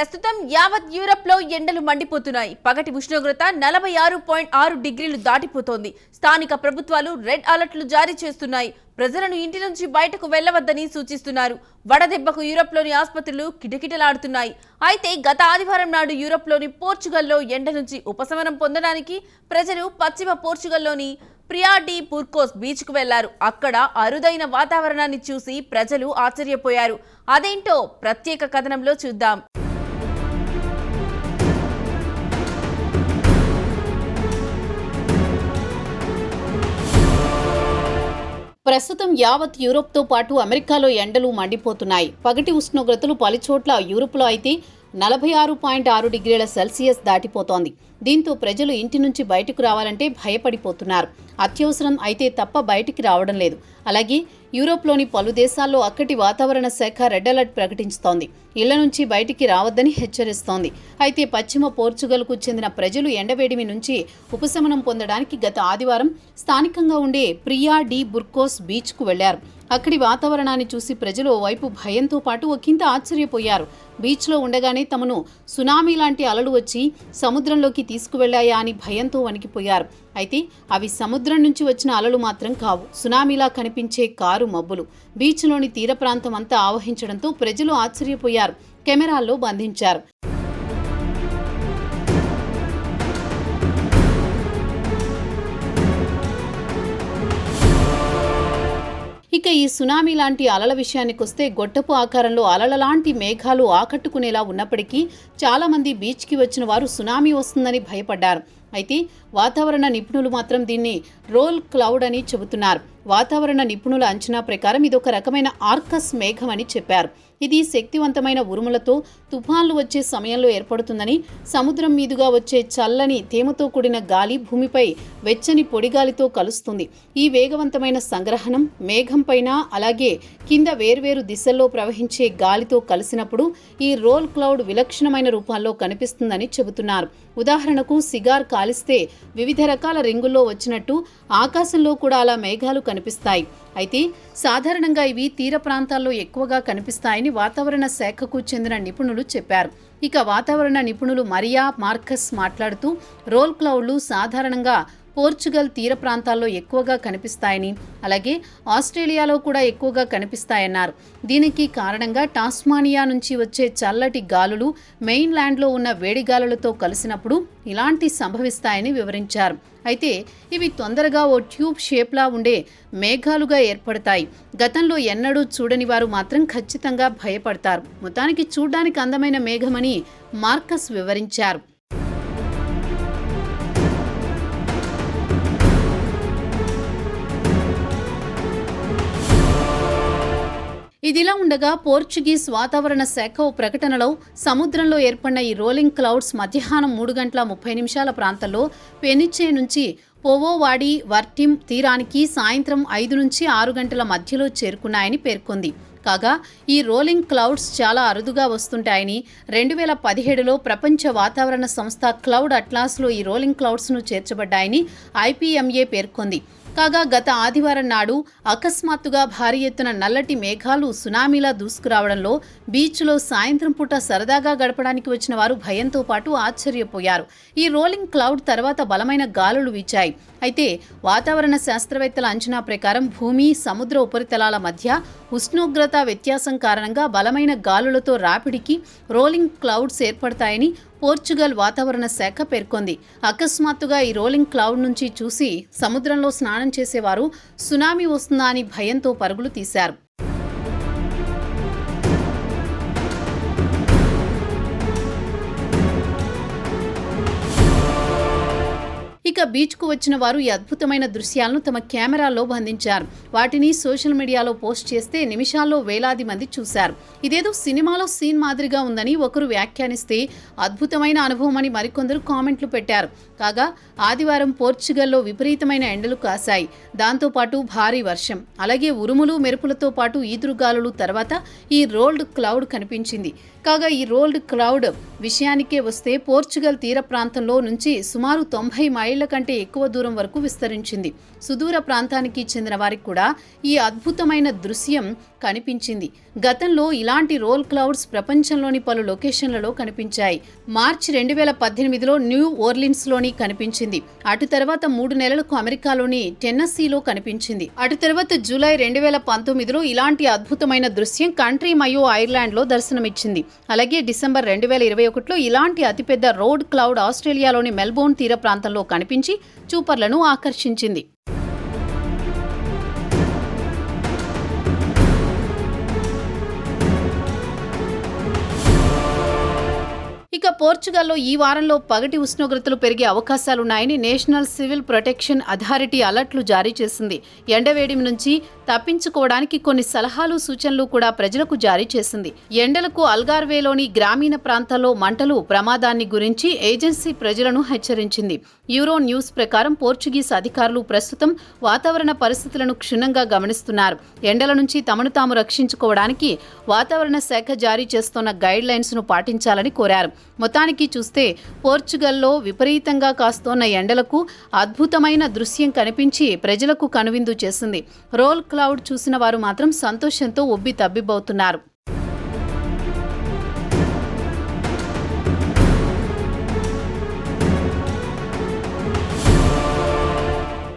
ప్రస్తుతం యావత్ యూరప్లో ఎండలు మండిపోతున్నాయి. పగటి ఉష్ణోగ్రత నలభై ఆరు పాయింట్ ఆరు డిగ్రీలు దాటిపోతోంది. స్థానిక ప్రభుత్వాలు రెడ్ అలర్ట్లు జారీ చేస్తున్నాయి. ప్రజలను ఇంటి నుంచి బయటకు వెళ్ళవద్దని సూచిస్తున్నారు. వడదెబ్బకు యూరప్లోని ఆసుపత్రులు కిటకిటలాడుతున్నాయి. అయితే గత ఆదివారం నాడు యూరప్లోని పోర్చుగల్లో ఎండ నుంచి ఉపశమనం పొందడానికి ప్రజలు పశ్చిమ పోర్చుగల్లోని ప్రియాడి పుర్కోస్ బీచ్కు వెళ్ళారు. అక్కడ అరుదైన వాతావరణాన్ని చూసి ప్రజలు ఆశ్చర్యపోయారు. అదేంటో ప్రత్యేక కథనంలో చూద్దాం. ప్రస్తుతం యావత్ యూరోప్తో పాటు అమెరికాలో ఎండలు మండిపోతున్నాయి. పగటి ఉష్ణోగ్రతలు పలుచోట్ల యూరోప్లో అయితే నలభై ఆరు పాయింట్ ఆరు డిగ్రీల సెల్సియస్ దాటిపోతోంది. దీంతో ప్రజలు ఇంటి నుంచి బయటకు రావాలంటే భయపడిపోతున్నారు. అత్యవసరం అయితే తప్ప బయటికి రావడం లేదు. అలాగే యూరోప్లోని పలు దేశాల్లో అక్కటి వాతావరణ శాఖ రెడ్ అలర్ట్ ప్రకటిస్తోంది. ఇళ్ళ నుంచి బయటికి రావద్దని హెచ్చరిస్తోంది. అయితే పశ్చిమ పోర్చుగల్కు చెందిన ప్రజలు ఎండవేడిమి నుంచి ఉపశమనం పొందడానికి గత ఆదివారం స్థానికంగా ఉండే ప్రియా డి బుర్కోస్ బీచ్కు వెళ్ళారు. అక్కడి వాతావరణాన్ని చూసి ప్రజలు వైపు భయంతో పాటు ఒకంత ఆశ్చర్యపోయారు. బీచ్లో ఉండగానే తమను సునామీ లాంటి అలలు వచ్చి సముద్రంలోకి తీసుకువెళ్ళాయా అని భయంతో వణికిపోయారు. అయితే అవి సముద్రం నుంచి వచ్చిన అలలు మాత్రం కావు. సునామీలా కనిపించే కారు మబ్బులు. బీచ్లోని తీర ప్రాంతం అంతా ఆవహించడంతో ప్రజలు ఆశ్చర్యపోయారు. కెమెరాల్లో బంధించారు. ఇక ఈ సునామీ లాంటి అలల విషయానికొస్తే గొట్టపు ఆకారంలో అలల లాంటి మేఘాలు ఆకట్టుకునేలా ఉన్నప్పటికీ చాలామంది బీచ్కి వచ్చిన వారు సునామీ వస్తుందని భయపడ్డారు. అయితే వాతావరణ నిపుణులు మాత్రం దీన్ని రోల్ క్లౌడ్ అని చెబుతున్నారు. వాతావరణ నిపుణుల అంచనా ప్రకారం ఇది ఒక రకమైన ఆర్కస్ మేఘం అని చెప్పారు. ఇది శక్తివంతమైన ఉరుములతో తుఫాన్లు వచ్చే సమయంలో ఏర్పడుతుందని సముద్రం మీదుగా వచ్చే చల్లని తేమతో కూడిన గాలి భూమిపై వెచ్చని పొడిగాలితో కలుస్తుంది. ఈ వేగవంతమైన సంగ్రహణం మేఘం పైన అలాగే కింద వేర్వేరు దిశల్లో ప్రవహించే గాలితో కలిసినప్పుడు ఈ రోల్ క్లౌడ్ విలక్షణమైన రూపాల్లో కనిపిస్తుందని చెబుతున్నారు. ఉదాహరణకు సిగార్ కాలిస్తే వివిధ రకాల రింగుల్లో వచ్చినట్టు ఆకాశంలో కూడా అలా మేఘాలు కనిపిస్తాయి. అయితే సాధారణంగా ఇవి తీర ప్రాంతాల్లో ఎక్కువగా కనిపిస్తాయని వాతావరణ శాఖకు చెందిన నిపుణులు చెప్పారు. ఇక వాతావరణ నిపుణులు మరియా మార్కస్ మాట్లాడుతూ రోల్ క్లౌడ్లు సాధారణంగా పోర్చుగల్ తీర ప్రాంతాల్లో ఎక్కువగా కనిపిస్తాయని అలాగే ఆస్ట్రేలియాలో కూడా ఎక్కువగా కనిపిస్తాయన్నారు. దీనికి కారణంగా టాస్మానియా నుంచి వచ్చే చల్లటి గాలులు మెయిన్ ల్యాండ్లో ఉన్న వేడి గాలులతో కలిసినప్పుడు ఇలాంటి సంభవిస్తాయని వివరించారు. అయితే ఇవి తొందరగా ఓ ట్యూబ్ షేప్లా ఉండే మేఘాలుగా ఏర్పడతాయి. గతంలో ఎన్నడూ చూడని వారు మాత్రం ఖచ్చితంగా భయపడతారు. మొత్తానికి చూడ్డానికి అందమైన మేఘమని మార్కస్ వివరించారు. ఇదిలా ఉండగా పోర్చుగీస్ వాతావరణ శాఖ ఓ ప్రకటనలో సముద్రంలో ఏర్పడిన ఈ రోలింగ్ క్లౌడ్స్ మధ్యాహ్నం మూడు గంటల ముప్పై నిమిషాల ప్రాంతంలో పెనిచే నుంచి పోవోవాడి వర్టిం తీరానికి సాయంత్రం ఐదు నుంచి ఆరు గంటల మధ్యలో చేరుకున్నాయని పేర్కొంది. కాగా ఈ రోలింగ్ క్లౌడ్స్ చాలా అరుదుగా వస్తుంటాయని రెండు వేల పదిహేడులో ప్రపంచ వాతావరణ సంస్థ క్లౌడ్ అట్లాస్లో ఈ రోలింగ్ క్లౌడ్స్ను చేర్చబడ్డాయని ఐపీఎంఏ పేర్కొంది. కాగా గత ఆదివారం నాడు అకస్మాత్తుగా భారీ ఎత్తున నల్లటి మేఘాలు సునామీలా దూసుకురావడంలో బీచ్లో సాయంత్రం పూట సరదాగా గడపడానికి వచ్చిన వారు భయంతో పాటు ఆశ్చర్యపోయారు. ఈ రోలింగ్ క్లౌడ్ తర్వాత బలమైన గాలులు వీచాయి. అయితే వాతావరణ శాస్త్రవేత్తల అంచనా ప్రకారం భూమి సముద్ర ఉపరితలాల మధ్య ఉష్ణోగ్రత వ్యత్యాసం కారణంగా బలమైన గాలులతో రాపిడికి రోలింగ్ క్లౌడ్స్ ఏర్పడతాయని పోర్చుగల్ వాతావరణ శాఖ పేర్కొంది. అకస్మాత్తుగా ఈ రోలింగ్ క్లౌడ్ నుంచి చూసి సముద్రంలో స్నానం చేసేవారు సునామీ వస్తుందా అని భయంతో పరుగులు తీశారు. ఇక బీచ్కు వచ్చిన వారు ఈ అద్భుతమైన దృశ్యాలను తమ కెమెరాల్లో బంధించారు వాటిని సోషల్ మీడియాలో పోస్ట్ చేస్తే నిమిషాల్లో వేలాది మంది చూశారు. ఇదేదో సినిమాలో సీన్ మాదిరిగా ఉందని ఒకరు వ్యాఖ్యానిస్తే అద్భుతమైన అనుభవం అని మరికొందరు కామెంట్లు పెట్టారు. కాగా ఆదివారం పోర్చుగల్లో విపరీతమైన ఎండలు కాశాయి. దాంతోపాటు భారీ వర్షం. అలాగే ఉరుములు మెరుపులతో పాటు ఈదురుగాలులు తర్వాత ఈ రోల్డ్ క్లౌడ్ కనిపించింది. కాగా ఈ రోల్డ్ క్లౌడ్ విషయానికే వస్తే పోర్చుగల్ తీర ప్రాంతంలో నుంచి సుమారు తొంభై మైళ్ళ మైళ్ళ కంటే ఎక్కువ దూరం వరకు విస్తరించింది. సుదూర ప్రాంతానికి చెందిన వారికి కూడా ఈ అద్భుతమైన దృశ్యం కనిపించింది. గతంలో ఇలాంటి రోల్ క్లౌడ్స్ ప్రపంచంలోని పలు లొకేషన్లలో కనిపించాయి. మార్చి రెండు వేల పద్దెనిమిదిలో న్యూ ఓర్లిన్స్లోని కనిపించింది. అటు తర్వాత మూడు నెలలకు అమెరికాలోని టెన్నసీలో కనిపించింది. అటు తర్వాత జూలై రెండు వేల పంతొమ్మిదిలో ఇలాంటి అద్భుతమైన దృశ్యం కంట్రీ మయో ఐర్లాండ్లో దర్శనమిచ్చింది. అలాగే డిసెంబర్ రెండు వేల ఇరవై ఒకటిలో ఇలాంటి అతిపెద్ద రోడ్ క్లౌడ్ ఆస్ట్రేలియాలోని మెల్బోర్న్ తీర ప్రాంతంలో కనిపించి చూపర్లను ఆకర్షించింది. ఇక పోర్చుగల్లో ఈ వారంలో పగటి ఉష్ణోగ్రతలు పెరిగే అవకాశాలున్నాయని నేషనల్ సివిల్ ప్రొటెక్షన్ అథారిటీ అలర్ట్లు జారీ చేసింది. ఎండవేడిమి నుంచి తప్పించుకోవడానికి కొన్ని సలహాలు సూచనలు కూడా ప్రజలకు జారీ చేసింది. ఎండలకు అల్గార్వేలోని గ్రామీణ ప్రాంతాల్లో మంటలు ప్రమాదాన్ని గురించి ఏజెన్సీ ప్రజలను హెచ్చరించింది. యూరో న్యూస్ ప్రకారం పోర్చుగీస్ అధికారులు ప్రస్తుతం వాతావరణ పరిస్థితులను క్షుణ్ణంగా గమనిస్తున్నారు. ఎండల నుంచి తమను తాము రక్షించుకోవడానికి వాతావరణ శాఖ జారీ చేస్తున్న గైడ్ లైన్స్ను పాటించాలని కోరారు. మొత్తానికి చూస్తే పోర్చుగల్లో విపరీతంగా కాస్తోన్న ఎండలకు అద్భుతమైన దృశ్యం కనిపించి ప్రజలకు కనువిందు చేసింది. రోల్ క్లౌడ్ చూసిన వారు మాత్రం సంతోషంతో ఉబ్బి తబ్బిబ్బవుతున్నారు